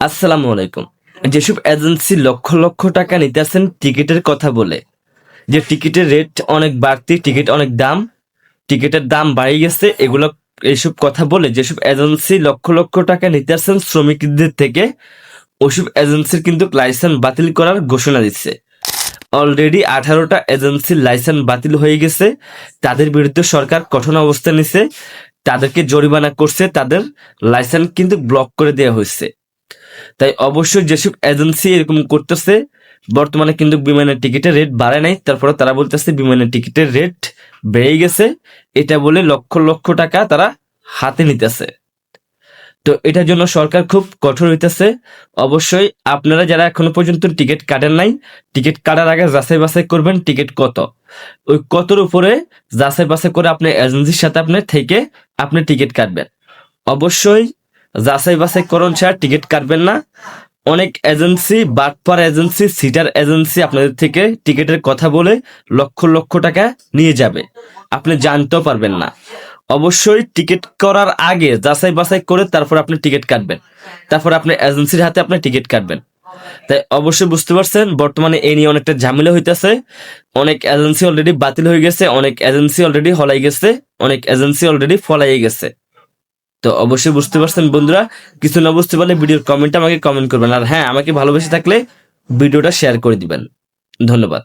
আসসালামু আলাইকুম। যেসব এজেন্সি লক্ষ লক্ষ টাকা নিতেছেন টিকিটের কথা বলে। যে টিকিটের রেট অনেক বাড়তি, টিকিট অনেক দাম, টিকিটের দাম বাড়িয়ে গেছে, এগুলো এইসব কথা বলে যেসব এজেন্সি লক্ষ লক্ষ টাকা নিতে নিতেছেন শ্রমিকদের থেকে, ওসব এজেন্সির কিন্তু লাইসেন্স বাতিল করার ঘোষণা দিচ্ছে। অলরেডি আঠারোটা এজেন্সির লাইসেন্স বাতিল হয়ে গেছে, তাদের বিরুদ্ধে সরকার কঠোর অবস্থা নিছে, তাদেরকে জরিমানা করছে, তাদের লাইসেন্স কিন্তু ব্লক করে দেওয়া হয়েছে। তাই অবশ্যই যেসব এজেন্সি এরকম করতেছে, বর্তমানে কিন্তু বিমানের টিকিটের রেট বাড়ে নাই। তারপরে তারা বলতেছে বিমানের টিকিটের রেট বেড়ে গেছে। এটা বলে লক্ষ লক্ষ টাকা তারা হাতে নিতেছে। তো এটার জন্য সরকার খুব কঠোর হইতেছে। অবশ্যই আপনারা যারা এখনও পর্যন্ত টিকিট কাটেন নাই, টিকিট কাটার আগে যাচাই বাছাই করবেন টিকিট কত। ওই কতর উপরে যাচাই বাছাই করে আপনি এজেন্সির সাথে আপনি থেকে আপনি টিকিট কাটবেন। অবশ্যই যাচাই বাছাই করুন ছাড়া টিকিট কাটবেন না। অনেক এজেন্সি, বাটপার এজেন্সি, সিটার এজেন্সি আপনাদের থেকে টিকিটের কথা বলে লক্ষ লক্ষ টাকা নিয়ে যাবে। আপনি জানতেও পারবেন না। অবশ্যই টিকিট করার আগে যাচাই বাছাই করে তারপর আপনি টিকিট কাটবেন। তারপর আপনি এজেন্সির হাতে আপনি টিকিট কাটবেন। তাই অবশ্যই বুঝতে পারছেন, বর্তমানে এই নিয়ে অনেকটা ঝামেলা হইতেছে। অনেক এজেন্সি অলরেডি বাতিল হয়ে গেছে, অনেক এজেন্সি অলরেডি হলাই গেছে, অনেক এজেন্সি অলরেডি ফলাই গেছে। তো অবশ্যই বুঝতে পারছেন বন্ধুরা। কিছু না বুঝতে পারলে ভিডিওর কমেন্ট আমাকে কমেন্ট করবেন। আর হ্যাঁ আমাকে ভালোবেসে থাকলে ভিডিওটা শেয়ার করে দিবেন। ধন্যবাদ।